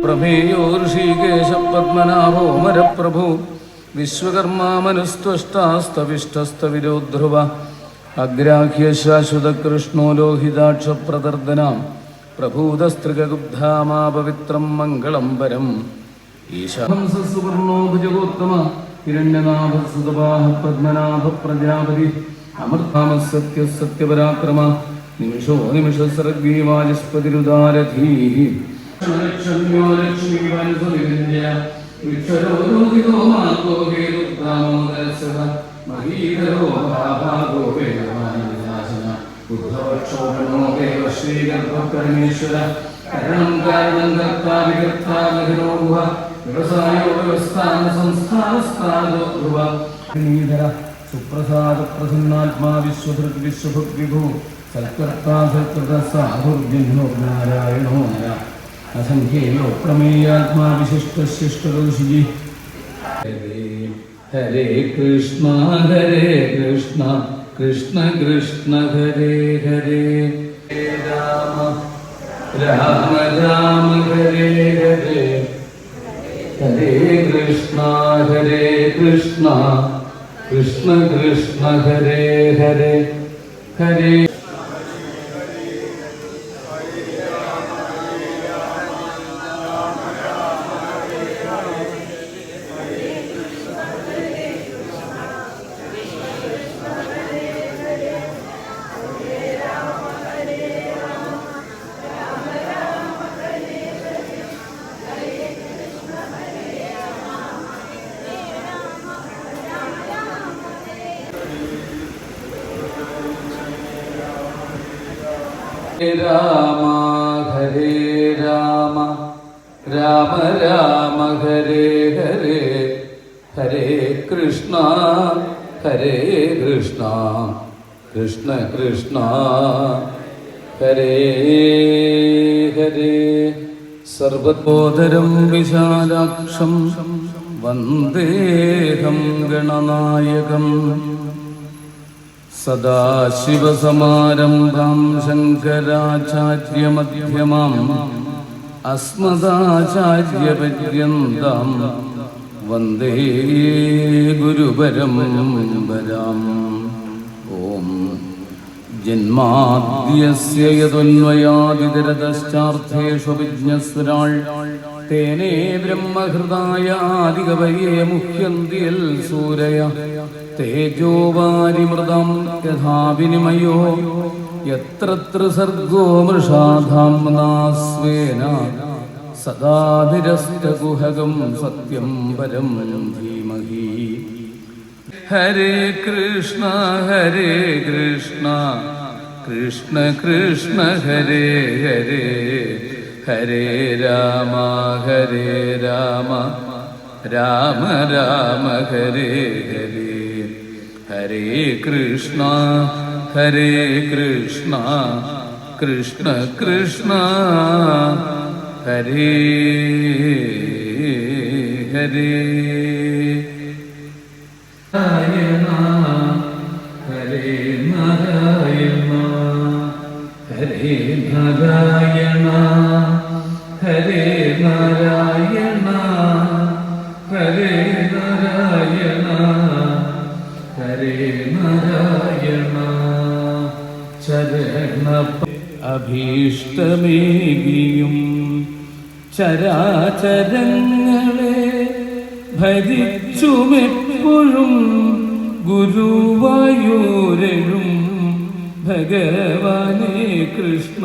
പ്രമേയോ ഋഷികേശ പത്മനാഭോ മരപ്രഭു വിശ്വകർമാമനുസ്ത്വഷ്ടാസ്തവിഷ്ടസ്തവിരോധ്രുവ അഗ്രാഹ്യ ശാശ്വത കൃഷ്ണോ ലോഹിതാക്ഷ പ്രദർദനാം പ്രഭൂതസ്ത്രികുബ്ധാമാപവിത്രം മംഗളം പരം ഈശാംസുവർണോ ഭുജഗോത്തമ ഹിരണ്യനാഭസുതപാഹ പത്മനാഭ പ്രജാപതി അമൃതാമ സത്യ സത്യപരാക്രമ നിമിഷോ നിമിഷ സർഗീവാജസ്പതിരുദാരധീ ബുദ്ധവക്ഷോഭണോ ദേവ ശ്രീഗർഭകർണേശ്വര കരണം കാരണം കർത്താ വികർത്താ മഹിരോ ഗുഹ വ്യവസായോ വ്യവസ്ഥാന സംസ്ഥാനസ്ഥാനോ ധ്രുവ ശ്രീധര സുപ്രസാദ പ്രസന്നാത്മാ വിശ്വഭൃത് വിശ്വഭുക് സൽക്കർത്താ സൽകൃത സാധുർജന്യോ നാരായണോ നര അസംഖ്യേയോ പ്രമേയാത്മാ വിശിഷ്ട ഹരേ കൃഷ്ണ ഹരേ കൃഷ്ണ കൃഷ്ണ കൃഷ്ണ ഹരേ ഹരേ രാമ രാമ രാമ ഹരേ ഹരേ ഹരേ കൃഷ്ണ ഹരേ കൃഷ്ണ കൃഷ്ണ കൃഷ്ണ ഹരേ ഹരേ ഹരേ രാമ ഹരേ രാമ. രാമ രാമ ഹരേ ഹരേ. ഹരേ കൃഷ്ണ ഹരേ കൃഷ്ണ. കൃഷ്ണ കൃഷ്ണ. ഹരേ ഹരേ. സർവബോധരം വിശാലാക്ഷം. വന്ദേഹം ഗണനായകം. സദാശിവസമാരംഭാം ശങ്കരാചാര്യമധ്യമം അസ്മദാചാര്യപര്യന്താം വന്ദേ ഗുരുപരമ്പരാം ഓം ജന്മാദ്യസ്യ യതൊന്വയാദിതരതശ്ചാർത്ഥേഷു വിജ്ഞസ്വരാൾ തേനേ ബ്രഹ്മഹൃദായാദികവയേ മുഹ്യന്തിയൽ സൂരയ. തേജോവാരിമൃതം യഥാവിനിമയോ. യത്ര ത്രിസർഗോ മൃഷാധാംനാ സ്വേന സദാ നിരസ്തകുഹകം സത്യം പരം ധീമഹി. ഹരേ കൃഷ്ണ ഹരേ കൃഷ്ണ. കൃഷ്ണ കൃഷ്ണ ഹരേ ഹരേ. ഹരേ രാമ ഹരേ രാമ. രാമ രാമ ഹരേ ഹരേ. ഹരേ കൃഷ്ണ ഹരേ കൃഷ്ണ. കൃഷ്ണ കൃഷ്ണ. ഹരേ ഹരേ. നാരായണ ഹരേ നാരായണ. ഹരേ നാരായണ. ഹരേ നാരായണ ഹരേ നാരായണ ഹരേ നാരായണ. ചരണ അഭീഷ്ടമേകിയും ചരാചരങ്ങളെ ഭരിച്ചുമെപ്പോഴും ഗുരുവായൂരഴും ഭഗവാനേ കൃഷ്ണ.